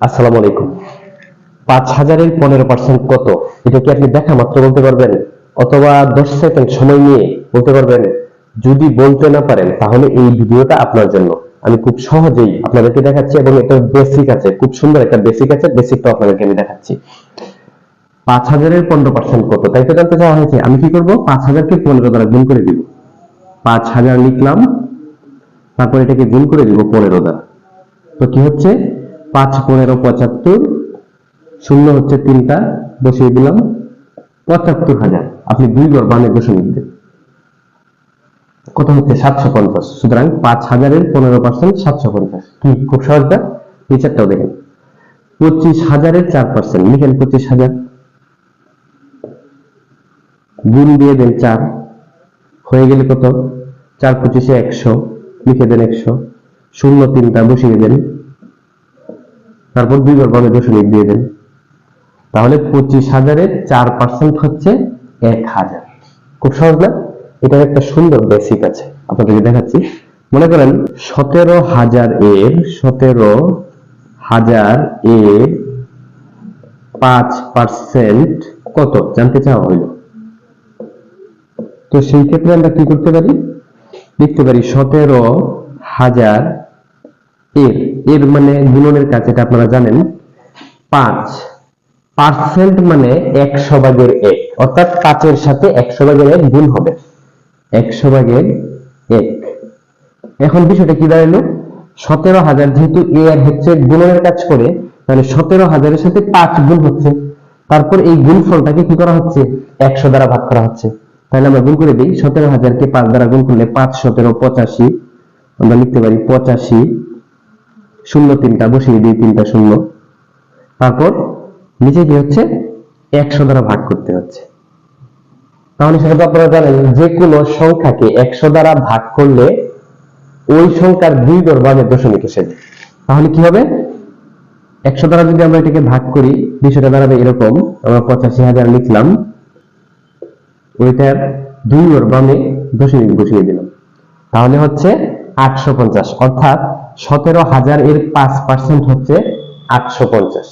আসসালামু আলাইকুম। পাঁচ হাজারের পনেরো পার্সেন্ট কত? এটা কি আপনি দেখা মাত্র বলতে পারবেন? অথবা দশ সেকেন্ড সময় নিয়ে বলতে পারবেন? যদি বলতে না পারেন, তাহলে এই ভিডিওটা আপনার জন্য। আমি খুব সহজেই আপনাদেরকে দেখাচ্ছি এবং এটা বেসিক আছে। খুব সুন্দর একটা বেসিক আছে। বেসিকটা আপনাদেরকে আমি দেখাচ্ছি। পাঁচ হাজারের পনেরো পার্সেন্ট কত? তাই তো জানতে চাওয়া হয়েছে। আমি কি করব? পাঁচ হাজারকে পনেরো দ্বারা গুণ করে দিব। পাঁচ হাজার লিখলাম। তারপর এটাকে গুণ করে দিব পনেরো দ্বারা। তো কি হচ্ছে? পাঁচ পনেরো পঁচাত্তর, শূন্য হচ্ছে তিনটা, বসিয়ে দিলাম, পঁচাত্তর হাজার। আপনি দুই ঘর বামে দশমিক দেন কত হচ্ছে সাতশো পঞ্চাশ, সুতরাং পাঁচ হাজারের পনেরো পার্সেন্ট সাতশো পঞ্চাশ। কি খুব সহজ না? নিচেরটাও দেখেন। পঁচিশ হাজারের চার পার্সেন্ট, লিখেন পঁচিশ হাজার। গুণ দিয়ে দেন চার, হয়ে গেলে কত? চার পঁচিশে একশো, লিখে দেন একশো। শূন্য তিনটা, বসিয়ে দেন তারপর দুই বার বামে দশমিক দিয়ে দেন। তাহলে পঁচিশ হাজারের চার পার্সেন্ট হচ্ছে এক হাজার। খুব সহজ না? এটার একটা সুন্দর বেসিক আছে। আপনাদেরকে দেখাচ্ছি। মনে করেন সতেরো হাজার এর, সতেরো হাজার এর পাঁচ পার্সেন্ট কত? জানতে চাওয়া হইল। তো সেই ক্ষেত্রে আমরা কি করতে পারি? লিখতে পারি সতেরো হাজার এর। এর মানে গুণনের কাজ, এটা আপনারা জানেন। পাঁচ। পার্সেন্ট মানে একশো ভাগের এক, অর্থাৎ পাঁচের সাথে একশো ভাগের এক গুণ হবে। একশো ভাগের এক। এখন বিষয়টা কি দাঁড়াল? সতেরো হাজার, যেহেতু এ আর হচ্ছে গুণনের কাজ করে, তাহলে সতেরো হাজারের সাথে পাঁচ গুণ হচ্ছে। তারপর এই গুণফলটাকে কি করা হচ্ছে? একশো দ্বারা ভাগ করা হচ্ছে। তাহলে আমরা গুণ করে দিই, সতেরো হাজারকে পাঁচ দ্বারা গুণ করলে পাঁচ, সতেরো, পঁচাশি, আমরা লিখতে পারি পঁচাশি শূন্য তিনটা, বসিয়ে দিই, তিনটা শূন্য। তারপর নিচে কি হচ্ছে একশো দ্বারা ভাগ করতে হচ্ছে। তাহলে সেটা তো আপনারা জানেন যে কোনো সংখ্যাকে একশো দ্বারা ভাগ করলে ওই সংখ্যার দুই দরবারে দশমিক এসে তাহলে কি হবে? একশো দ্বারা যদি আমরা এটাকে ভাগ করি, বিষয়টা দাঁড়াবে এরকম, আমরা পঁচাশি হাজার লিখলাম। ওইটার দুই ওর বামে দশমিক বসিয়ে দিলাম। তাহলে হচ্ছে আটশো পঞ্চাশ, অর্থাৎ সতেরো হাজার এর পাঁচ পার্সেন্ট হচ্ছে আটশো পঞ্চাশ।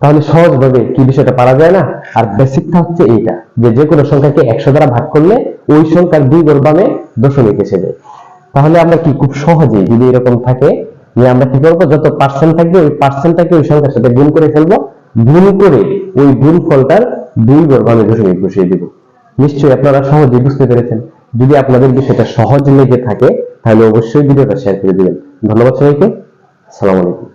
তাহলে সহজভাবে কি বিষয়টা পারা যায় না? আর বেসিকটা হচ্ছে এইটা, যে যে কোনো সংখ্যাকে একশো দ্বারা ভাগ করলে ওই সংখ্যার দুই গড় বামে দশমিক এসে যায়। তাহলে আমরা কি খুব যদি এরকম থাকে, যে আমরা কি করব? যত পার্সেন্ট থাকবে, ওই পার্সেন্টটাকে ওই সংখ্যার সাথে গুণ করে ফেলব, গুণ করে ওই গুণ ফলটার দুই গড় বামে দশমিক বসিয়ে দিব। নিশ্চয়ই আপনারা সহজেই বুঝতে পেরেছেন। যদি আপনাদের বিষয়টা সহজ লেগে থাকে তাহলে অবশ্যই ভিডিওটা শেয়ার করে দিবেন। ধন্যবাদ সবাইকে। সালাম আলাইকুম।